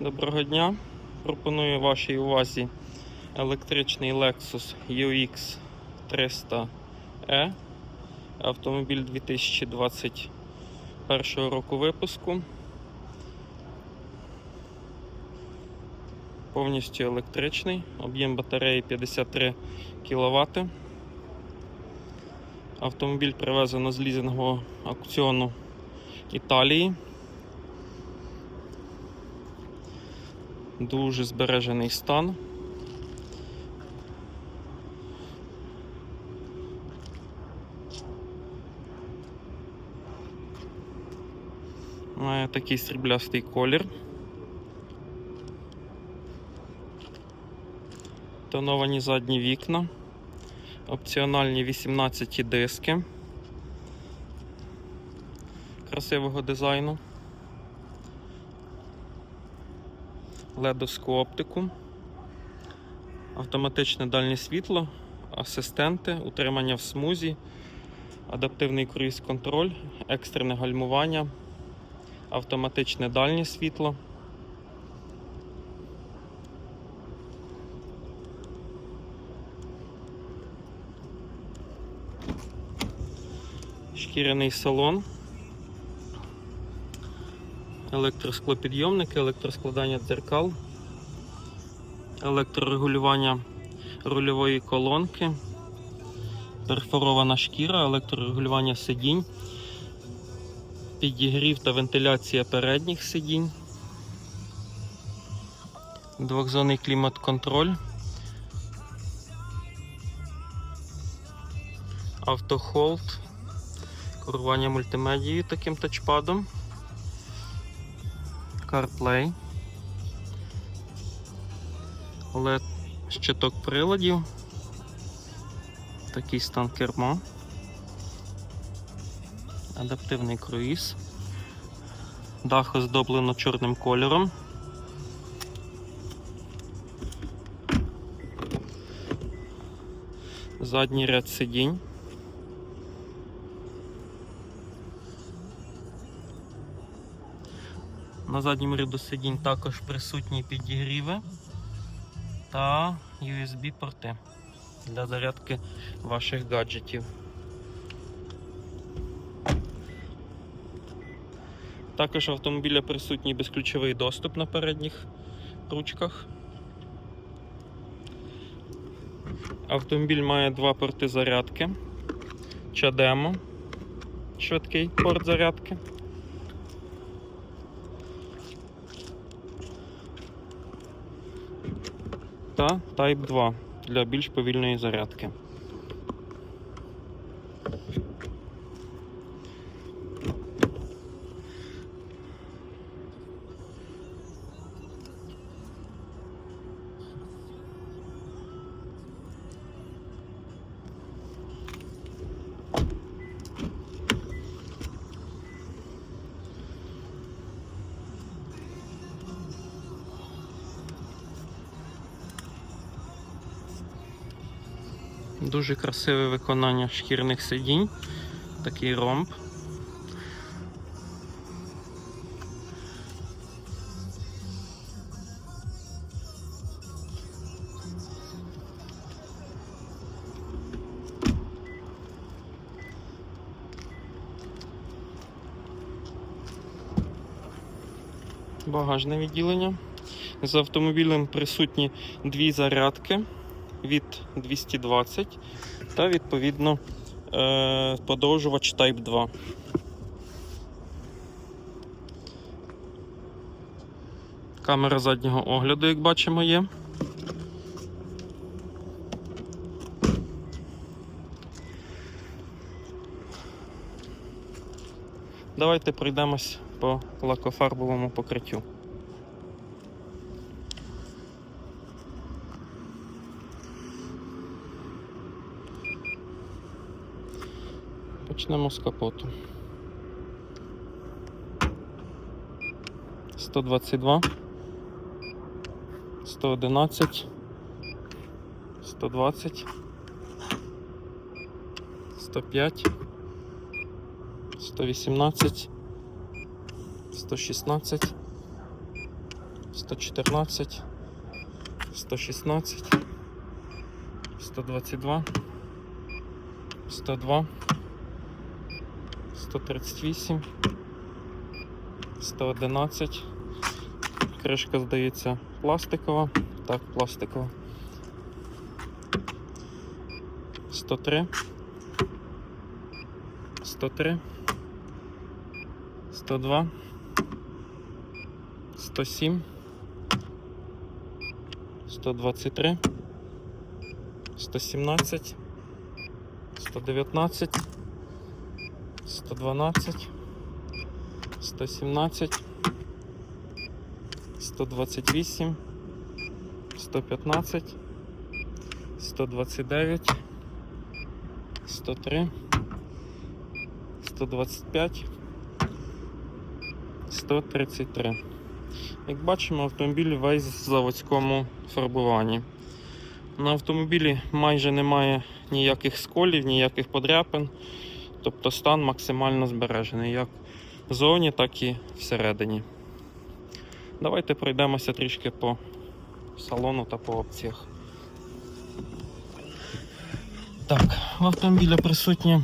Доброго дня. Пропоную вашій увазі електричний Lexus UX 300E. Автомобіль 2021 року випуску. Повністю електричний. Об'єм батареї 53 кВт. Автомобіль привезено з лізингового аукціону Італії. Дуже збережений стан. Має такий сріблястий колір. Тоновані задні вікна, опціональні 18 диски красивого дизайну. Ледовську оптику, автоматичне дальнє світло, асистенти, утримання в смузі, адаптивний круїз-контроль, екстрене гальмування, автоматичне дальнє світло. Шкіряний салон. Електросклопідйомники, електроскладання дзеркал, електрорегулювання рульової колонки, перфорована шкіра, електрорегулювання сидінь, підігрів та вентиляція передніх сидінь, двохзонний клімат-контроль, автохолд, керування мультимедією таким тачпадом. CarPlay, LED щиток приладів, такий стан керма, адаптивний круїз, дах оздоблено чорним кольором. Задній ряд сидінь. На задньому ряду сидінь також присутні підігріви та USB-порти для зарядки ваших гаджетів. Також в автомобіля присутній безключовий доступ на передніх ручках. Автомобіль має два порти зарядки, чадемо, швидкий порт зарядки. Та Type 2 для більш повільної зарядки. Дуже красиве виконання шкірних сидінь. Такий ромб. Багажне відділення. З автомобілем присутні дві зарядки від 220 та відповідно е, подовжувач Type 2. Камера заднього огляду, як бачимо, є. Давайте пройдемось по лакофарбовому покриттю. Почнемо з капоту. 122, 111, 120, 105, 118, 116, 114, 116, 122, 102, 138, 111. Кришка, здається, пластикова. Так, пластикова. 103. 103. 102. 107. 123. 117. 119. 112. 117. 128. 115. 129. 103. 125. 133. Як бачимо, автомобіль весь в заводському фарбуванні. На автомобілі майже немає ніяких сколів, ніяких подряпин. Тобто стан максимально збережений як ззовні, так і всередині. Давайте пройдемося трішки по салону та по опціях. Так, в автомобілі присутні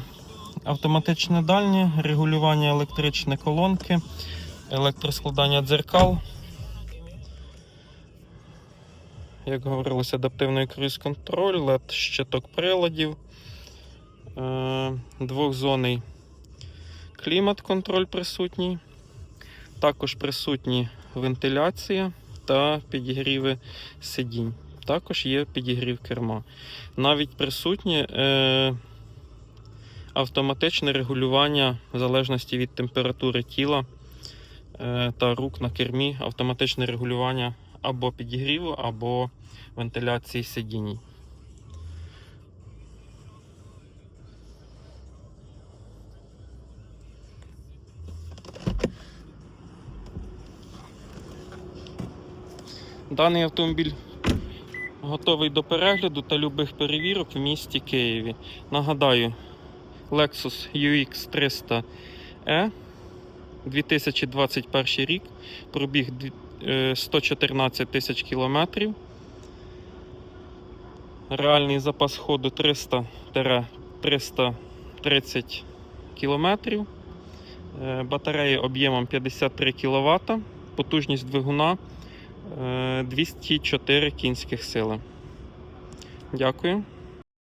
автоматичне дальнє, регулювання електричної колонки, електроскладання дзеркал. Як говорилось, адаптивний круїз-контроль, LED щиток приладів, двохзонний клімат-контроль присутній. Також присутні вентиляція та підігріви сидінь. Також є підігрів керма. Навіть присутнє е, автоматичне регулювання в залежності від температури тіла е, та рук на кермі, автоматичне регулювання або підігріву, або вентиляції сидінь. Даний автомобіль готовий до перегляду та любих перевірок в місті Києві. Нагадаю, Lexus UX 300E 2021 рік, пробіг е, 114 тисяч кілометрів. Реальний запас ходу 300-330 кілометрів. Е, Батарея об'ємом 53 кВт, потужність двигуна е, 204 кінських сили. Дякую.